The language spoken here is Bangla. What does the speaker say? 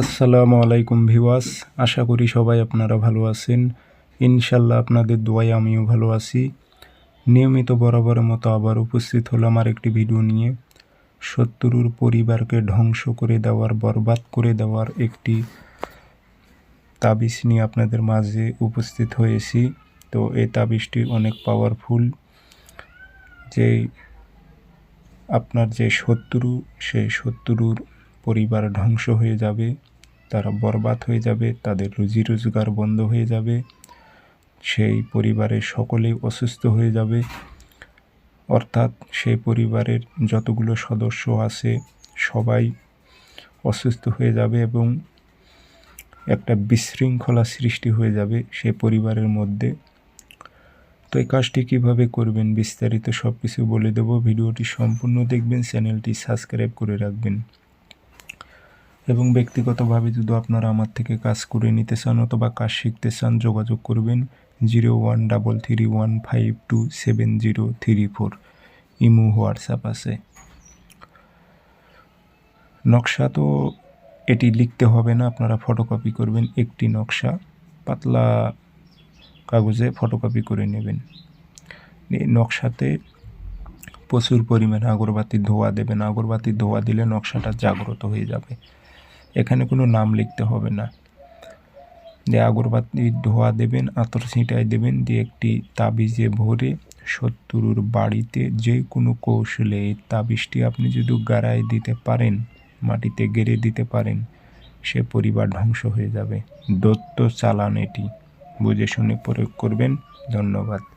আসসালামু আলাইকুম ভিওয়াস আশা করি সবাই আপনারা ভালো আছেন। ইনশাল্লাহ আপনাদের দোয়ায় আমিও ভালো আছি। নিয়মিত বরাবরের মতো আবার উপস্থিত হলাম আর একটি ভিডিও নিয়ে। শত্রুর পরিবারকে ধ্বংস করে দেওয়ার, বরবাদ করে দেওয়ার একটি তাবিজ নিয়ে আপনাদের মাঝে উপস্থিত হয়েছি। তো এই তাবিজটি অনেক পাওয়ারফুল যে আপনার যে শত্রু, সেই শত্রুর পরিবার ধ্বংস হয়ে যাবে, তারা বরবাদ হয়ে যাবে, তাদের রুজি রোজগার বন্ধ হয়ে যাবে, সেই পরিবারের সকলেই অসুস্থ হয়ে যাবে। অর্থাৎ সেই পরিবারের যতগুলো সদস্য আছে, সবাই অসুস্থ হয়ে যাবে এবং একটা বিশৃঙ্খলা সৃষ্টি হয়ে যাবে সে পরিবারের মধ্যে। তো এই কাজটি কীভাবে করবেন বিস্তারিত সব কিছু বলে দেব। ভিডিওটি সম্পূর্ণ দেখবেন, চ্যানেলটি সাবস্ক্রাইব করে রাখবেন। এবং ব্যক্তিগতভাবে যদি আপনারা আমার থেকে কাজ করে নিতে চান অথবা কাজ শিখতে চান, যোগাযোগ করবেন zero one double three one five two seven zero three four. Imo WhatsApp আছে। নকশা তো এটি লিখতে হবে না, আপনারা ফটোকপি করবেন। একটি নকশা, পাতলা কাগজে ফটোকপি করে নেবেন। নকশাতে প্রচুর পরিমাণে আগরবাতির ধোয়া দেবেন। আগরবাতির ধোয়া দিলে নকশাটা জাগ্রত হয়ে যাবে। এখানে কোনো নাম লিখতে হবে না। যে আগরবাতি ধোয়া দেবেন, আতর ছিটাই দেবেন দিয়ে একটি তাবিজে ভরে শত্রুর বাড়িতে যে কোনো কৌশলে এই তাবিজটি আপনি যদি গাড়ায় দিতে পারেন, মাটিতে গেড়ে দিতে পারেন, সে পরিবার ধ্বংস হয়ে যাবে। দত্ত চালান এটি। বুঝে শুনে প্রয়োগ করবেন। ধন্যবাদ।